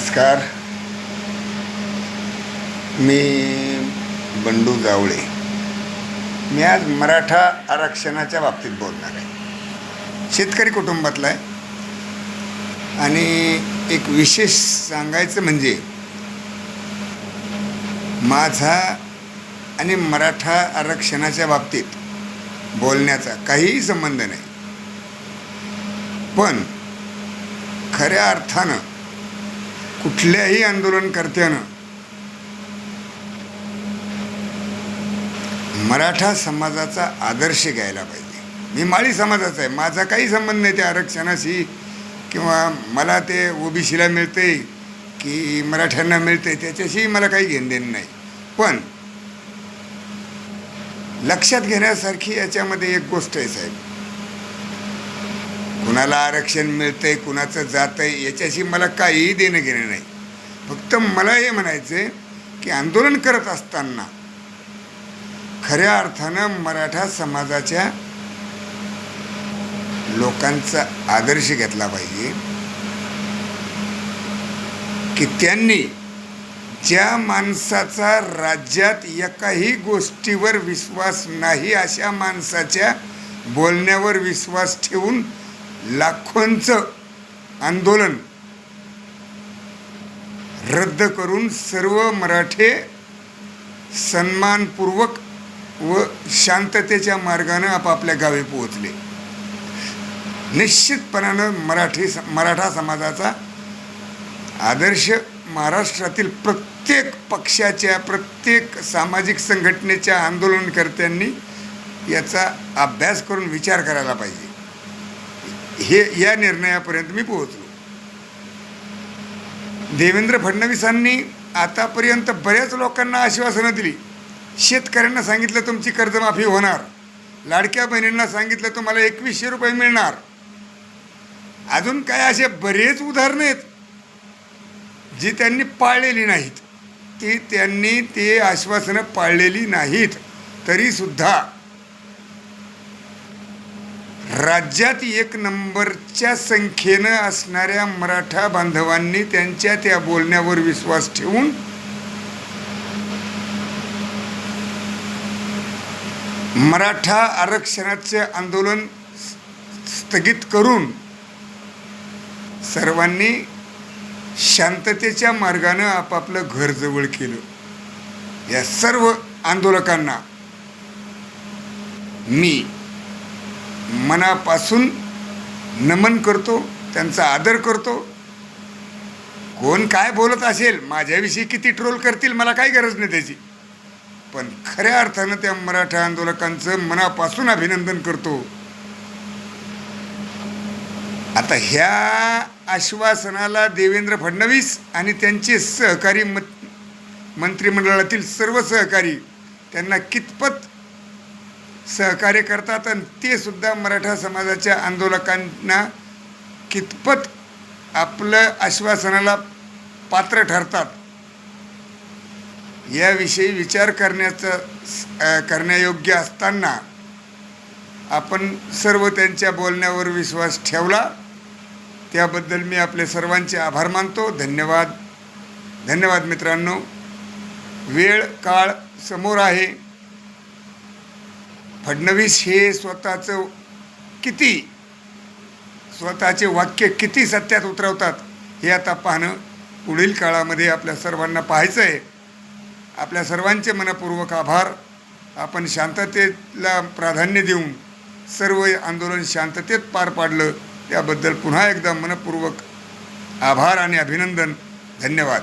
नमस्कार. मी बंडू जावळे मी आज मराठा आरक्षणाच्या बाबतीत बोलणार आहे. शेतकरी कुटुंबातला आहे. आणि एक विशेष सांगायचं म्हणजे माझा आणि मराठा आरक्षणाच्या बाबतीत बोलण्याचा काहीही संबंध नाही. पण खऱ्या अर्थानं कुठल्याही आंदोलनकर्त्यानं मराठा समाजाचा आदर्श घ्यायला पाहिजे. मी माळी समाजाचा आहे. माझा काही संबंध नाही त्या आरक्षणाशी. किंवा मला ते ओबीसीला मिळते की मराठ्यांना मिळते त्याच्याशी मला काही घेणदेण नाही. पण लक्षात घेण्यासारखी याच्यामध्ये एक गोष्ट आहे साहेब. कुणाला आरक्षण मिळतंय कुणाचं जात आहे याच्याशी मला काहीही देणं घेणं नाही. फक्त मला हे म्हणायचं आहे की आंदोलन करत असताना खऱ्या अर्थानं मराठा समाजाच्या लोकांचा आदर्श घेतला पाहिजे की त्यांनी ज्या माणसाचा राज्यात एकाही गोष्टीवर विश्वास नाही अशा माणसाच्या बोलण्यावर विश्वास ठेवून लाखोंचं आंदोलन रद्द करून सर्व मराठे सन्मानपूर्वक व शांततेच्या मार्गानं आपापल्या गावी पोहोचले. निश्चितपणानं मराठी मराठा समाजाचा आदर्श महाराष्ट्रातील प्रत्येक पक्षाच्या प्रत्येक सामाजिक संघटनेच्या आंदोलनकर्त्यांनी याचा अभ्यास करून विचार करायला पाहिजे. हे या निर्णयापर्यंत मी पोहोचलो. देवेंद्र फडणवीसांनी आतापर्यंत बऱ्याच लोकांना आश्वासनं दिली. शेतकऱ्यांना सांगितलं तुमची कर्जमाफी होणार. लाडक्या बहिणींना सांगितलं तुम्हाला एकवीसशे रुपये मिळणार. अजून काय असे बरेच उदाहरणं आहेत जी त्यांनी पाळलेली नाहीत. ती त्यांनी ते आश्वासनं पाळलेली नाहीत. तरीसुद्धा राज्यात एक नंबरच्या संख्येनं असणाऱ्या मराठा बांधवांनी त्यांच्या त्या बोलण्यावर विश्वास ठेवून मराठा आरक्षणाचे आंदोलन स्थगित करून सर्वांनी शांततेच्या मार्गानं आपापलं घर जवळ केलं. या सर्व आंदोलकांना मी मनापासून नमन करतो त्यांचा आदर करतो. कोण काय बोलत असेल माझ्याविषयी किती ट्रोल करतील मला काही गरज नाही त्याची. पण खऱ्या अर्थानं त्या मराठा आंदोलकांचं मनापासून अभिनंदन करतो. आता ह्या आश्वासनाला देवेंद्र फडणवीस आणि त्यांचे सहकारी मंत्रिमंडळातील सर्व सहकारी त्यांना कितपत सहकार्य करतात आणि ते सुद्धा मराठा समाजाच्या आंदोलकांना कितपत आपलं आश्वासनाला पात्र ठरतात याविषयी विचार करण्याचं करण्यायोग्य असताना आपण सर्व त्यांच्या बोलण्यावर विश्वास ठेवला. त्याबद्दल मी आपले सर्वांचे आभार मानतो. धन्यवाद. धन्यवाद मित्रांनो. वेळ काळ समोर आहे. फडणवीस हे स्वतःचं किती स्वतःचे वाक्य किती सत्यात उतरवतात हे आता पाहणं पुढील काळामध्ये आपल्या सर्वांना पाहायचं आहे आपल्या सर्वांचे मनपूर्वक आभार. आपण शांततेला प्राधान्य देऊन सर्व आंदोलन शांततेत पार पाडलं त्याबद्दल पुन्हा एकदा मनपूर्वक आभार आणि अभिनंदन. धन्यवाद.